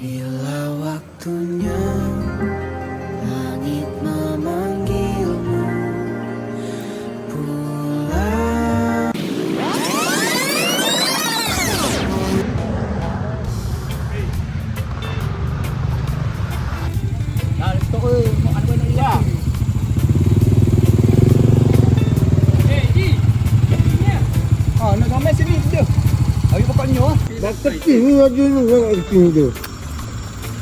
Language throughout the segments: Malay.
Bila waktunya langit memanggilmu pulang Ah, nak sampai sini dia. Hari pokoknya ah. Dah kecil ni aja ni yang kecil tu.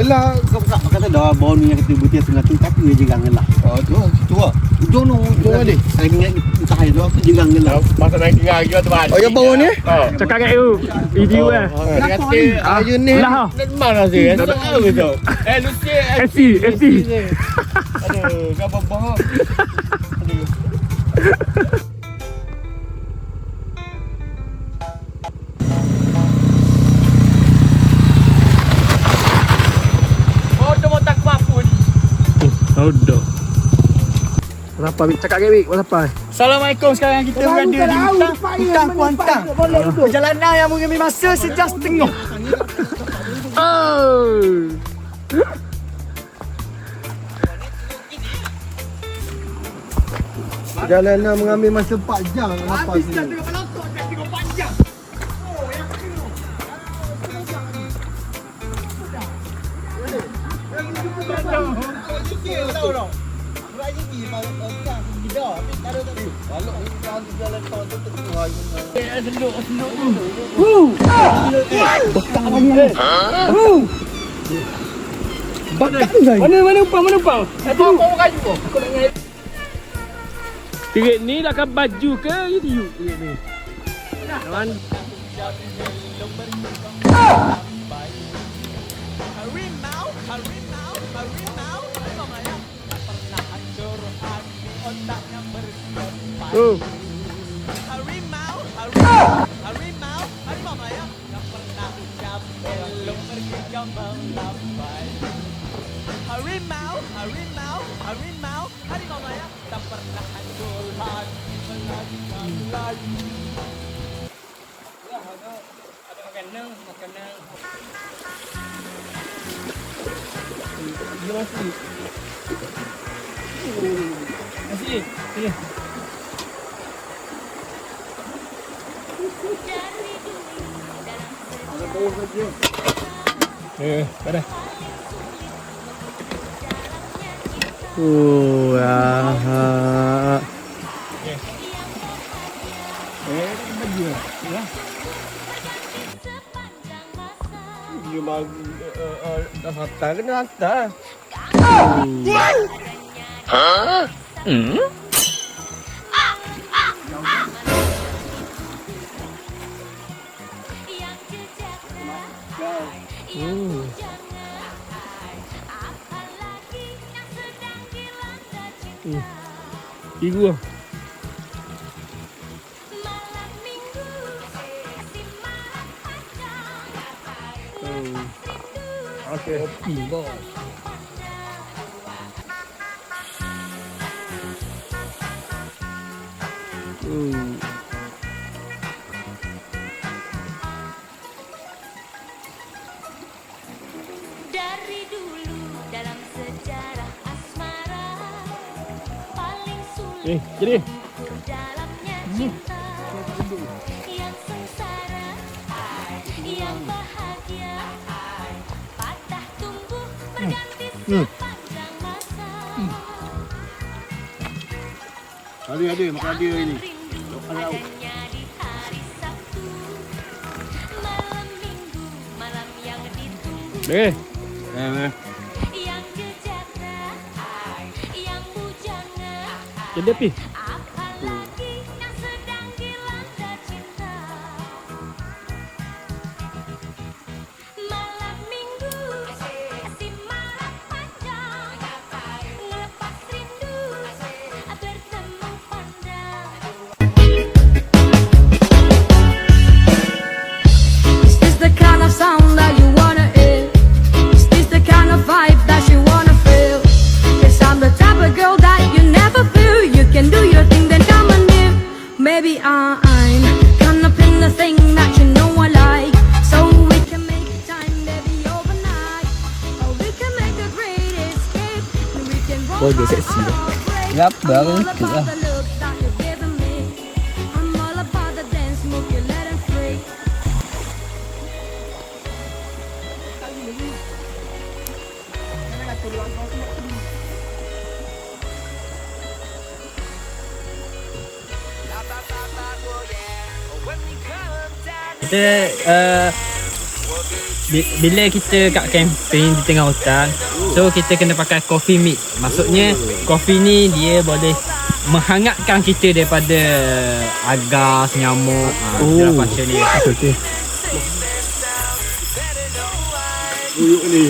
Mana ni? Elah, kau tak kata dah bau ni yang kata butir tengah tu tapi dia jegang elah. Oh, tu situ ah. Ujung tu, ujung ada. Saya ingat entah itu aku jegang elah. Masa naik tinggal lagi tu balik. Oh, yang bawah ni? Oh. Cakap kat you Video eh Dia kata, ah, Ayo ni. Lah mana sih? Tak tahu tu. Eh, lu si FC FC Aduh, kau bohong. Oh, Udah Berapa Wik? Cakap kat Wik Berapa Assalamualaikum sekarang kita berada di Hutang Hutang Kuantang Perjalanan yang mengambil masa sejam setengah. Oh. Perjalanan mengambil masa 4 jam ano? Ryan Gima, ang kakong ginawa. Ano na rin? Wala, ang kakong ginawa ng todo, tatuwa yun na. Ano na rin? Woo! Bakta ka niya. Woo! Bakta ka niya. Ano, ano pang, ano pang? Ito ang ni nak kan baju ke ini ni. Kawan. Ah! otaknya berkembang uh. Harimau, harimau, harimau, harimau Melayu Yang pernah capek, lo pergi kau melambai Harimau, harimau, harimau, harimau Melayu Tak pernah hancur hati melangkah lagi Ya, ada, ada makanan, makanan Gila sih Masih. Sini. Eh, pada. Oh, ah. Dia bagi dah hantar kena hantar. Ibu ah. Okey. Kopi bos. Oh. Dari dulu dalam sejarah asmara Paling sulit Eh, jadi. dalamnya cinta. Yang sengsara Yang bahagia Patah tumbuh berganti sepanjang masa. Ada ada makan dia ini. Eh, Eh, Yang Yang jadi api. Maybe I'm caught up in the thing that you know I like. So we can make time, maybe overnight. Or we can make a great escape. And we can roll dia seksi dah. Yap, baru itu lah. I'm Kita uh, bi- bila kita kat camping di tengah hutan, so kita kena pakai coffee mix. Maksudnya coffee ni dia boleh menghangatkan kita daripada agar, nyamuk, ah, Oh. itulah function dia. Okey okey. Uyuk ni.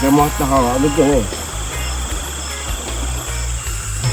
Dia mata hawa betul.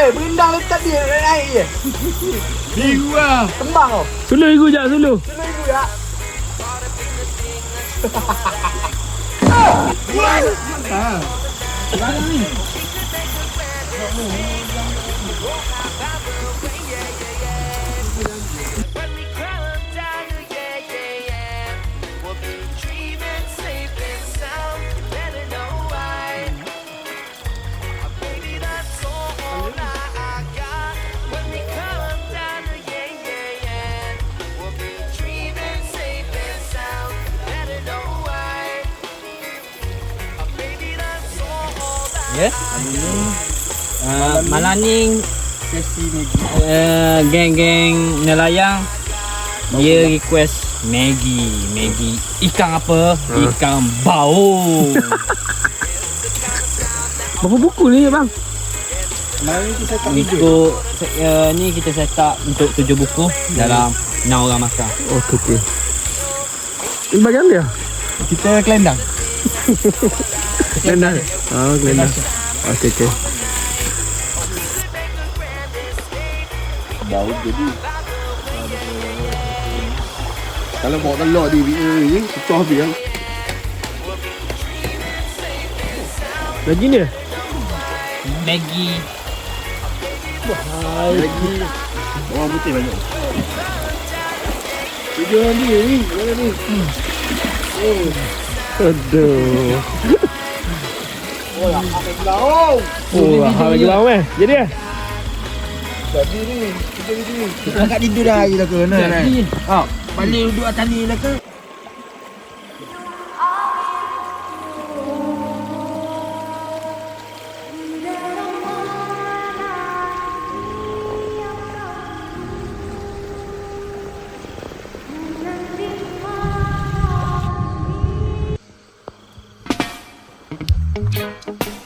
Eh, berendang letak dia naik je. Biru ah. Tembang kau. Sulu igu jap sulu. Sini dulu ya. When Malam ni uh, geng-geng nelayan dia request Maggi, Maggi ikan apa? Ikan bau. Berapa buku ni bang? Ikut uh, ni kita set up untuk tujuh buku dalam enam orang makan. Okey okey. Ini bagian dia? Kita kelendang. Kelendang. Oh, kelendang. Okey okey. Bau jadi. Kalau bawa telur di VA ni, susah dia. Lagi ni? Maggi Lagi. Orang putih banyak. Tujuh ni ni, mana ni? Aduh. Oh, lah, ada belau. Oh, hal lagi lama eh. Jadi eh? Jadi ni, ni. Kita kat tidur dah lagi lah ke? Nah, nah. Ha, balik duduk atas ni lah ke? Bau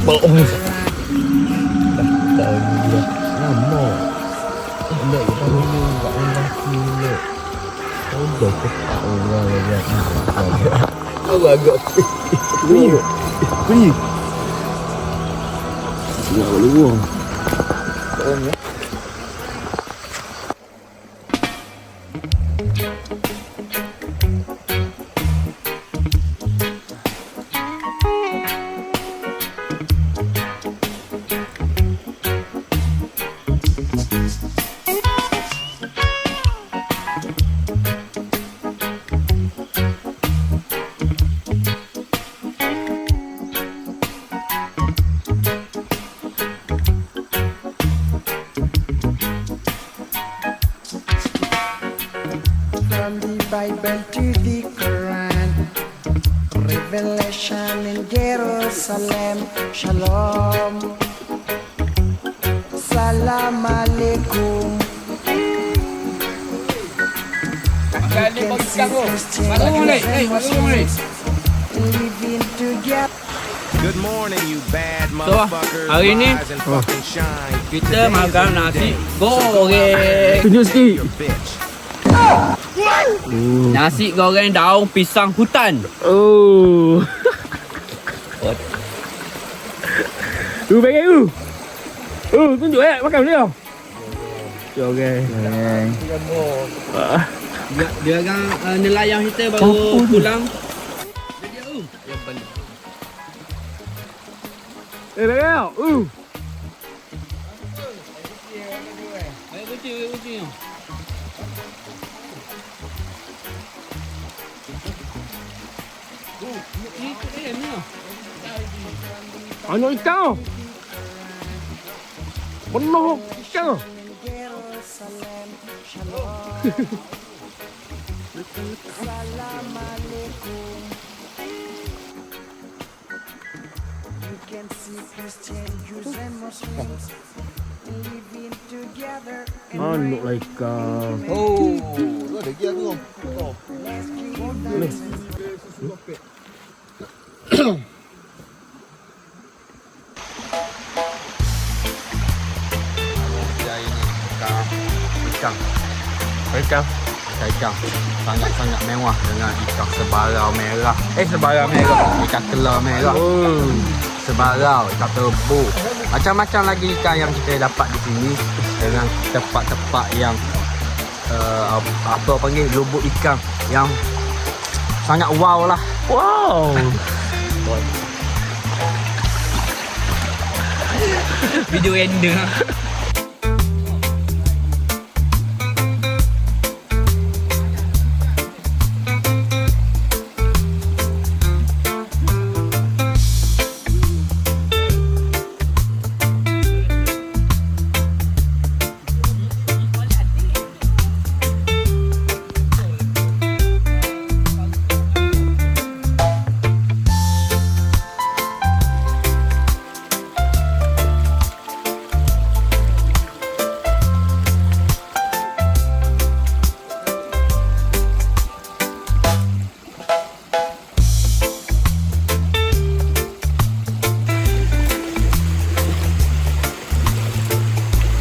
kena cepok ni. Dah tahu ni dia. Lama. Nak kita dulu kat orang sini. Oh dah kepak orang lagi. Aku agak Ni. Ni. Ya, Bible to the Quran, Revelation in Jerusalem, Shalom. Salam alaikum. You can see Christian Jews and Muslims living together. Good morning, you bad So, hari ni kita makan nasi goreng. Tunjuk sikit. Bitch. Nasi goreng daun pisang hutan. Oh. Uh, bagai uh. Uh, tunjuk eh makan dia. Okey. Ah. Dia, dia orang uh, nelayan kita baru pulang. Eh. Uh. Baik kucing. Oh, ni ni ni. Banyak ikan tau. Penuh ikan tau. Jerusalem, Shalom. Salam alaikum. You can see Christian, Jews and Muslims living together. and Manuk lah ikan. Oh, tu ada lagi aku. Ikan. Ikan. Ikan ikan. Sangat-sangat mewah dengan ikan sebarau merah. Eh sebarau merah. Ikan kelar merah. Oh. Sebarau, ikan terbuk. Macam-macam lagi ikan yang kita dapat di sini dengan tempat-tempat yang uh, apa panggil lubuk ikan yang sangat wow lah. Wow. Video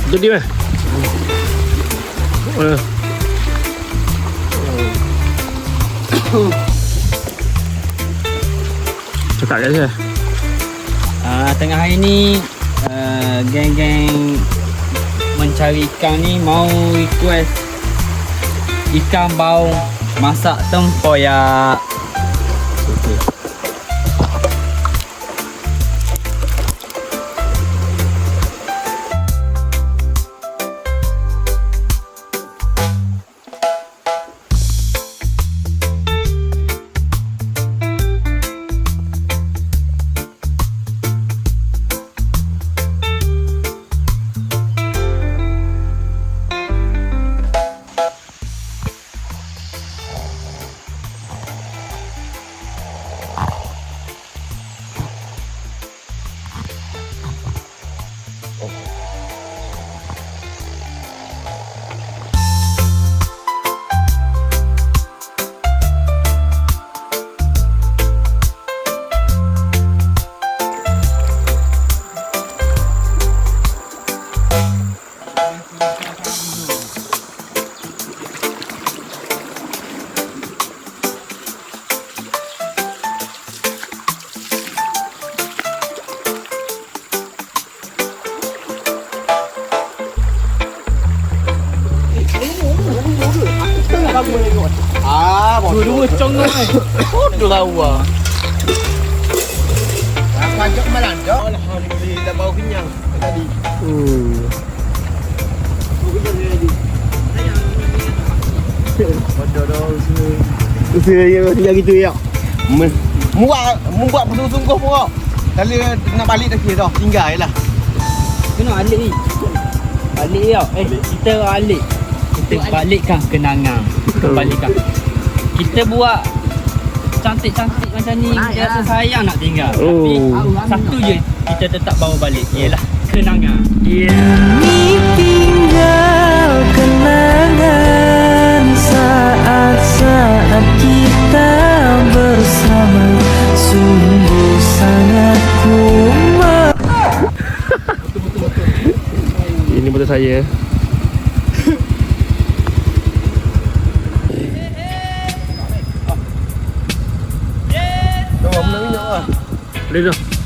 Jadi meh. Mana? Cakap kat saya. Uh, tengah hari ni uh, geng-geng mencari ikan ni mau request ikan bau masak tempoyak. Bodoh dah semua. Usaha yang macam gitu ya. Muak, membuat bersungguh-sungguh pun. Kalau nak balik dah kira dah, tinggal je lah. Kena alik ni. Balik tau. Eh, kita balik. Kita balikkan kenangan. Kita balikkan. Kita buat cantik-cantik macam ni. Kita rasa sayang nak tinggal. Tapi Oh. satu je kita tetap bawa balik. Ialah kenangan. tinggal kenangan saat-saat kita bersama sungguh sangat kuat. Ini betul saya. Dah, lah. Boleh tu.